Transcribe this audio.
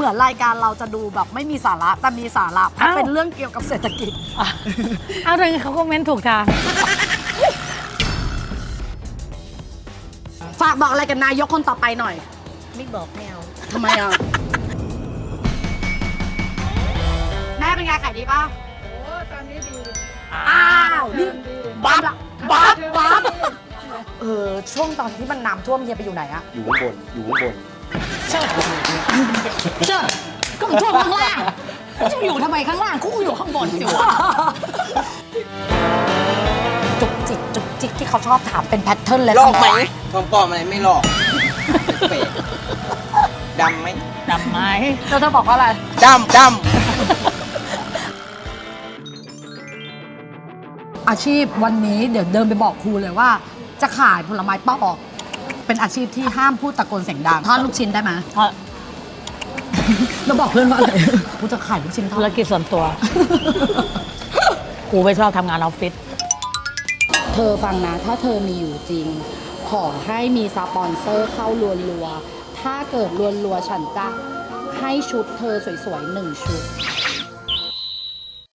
เหมือนรายการเราจะดูแบบไม่มีสาระแต่มีสาระเพราะอ้าว เป็นเรื่องเกี่ยวกับเศรษฐกิจอะเอาถึงเขาคอมเมนต์ถูกทาง ฝากบอกอะไรกับนายกคนต่อไปหน่อย ไม่บอกไม่เอาทำไมอะ แม่เป็นไงขายดีป่ะโอ้ตอนนี้ดีอ้าวนี่บัฟบัฟบัฟเออช่วงตอนที่มันน้ำท่วมเฮียไปอยู่ไหนอะอยู่ข้างบนอยู่ข้างบน เชิดเชิดก็มันท่วมข้างล่างจะอยู่ทำไมข้างล่างคู่อยู่ข้างบนสิวะจุกจิกจุกจิกที่เขาชอบถามเป็นแพทเทิร์นเลยลอกไหมทองปลอมอะไรไม่ลอกเป๊ะดำไหมดำไหมแล้วเธอบอกว่าอะไรดำดอาชีพวันนี้เดี๋ยวเดินไปบอกครูเลยว่า จะขายผลไม้ปอก เป็นอาชีพที่ห้ามพูดตะโกนเสียงดังทอดลูกชิ้นได้ไหมเพราะเราบอกเพื่อนว่าอะไรกูจะขายลูกชิ้นทอธุรดกิจส่วนตัว กูไม่ชอบทำงานออฟฟิศ เธอฟังนะ ถ้าเธอมีอยู่จริง ขอให้มีสปอนเซอร์เข้ารัวๆ ถ้าเกิดรัวๆ ฉันจะให้ชุดเธอสวยๆหนึ่งชุด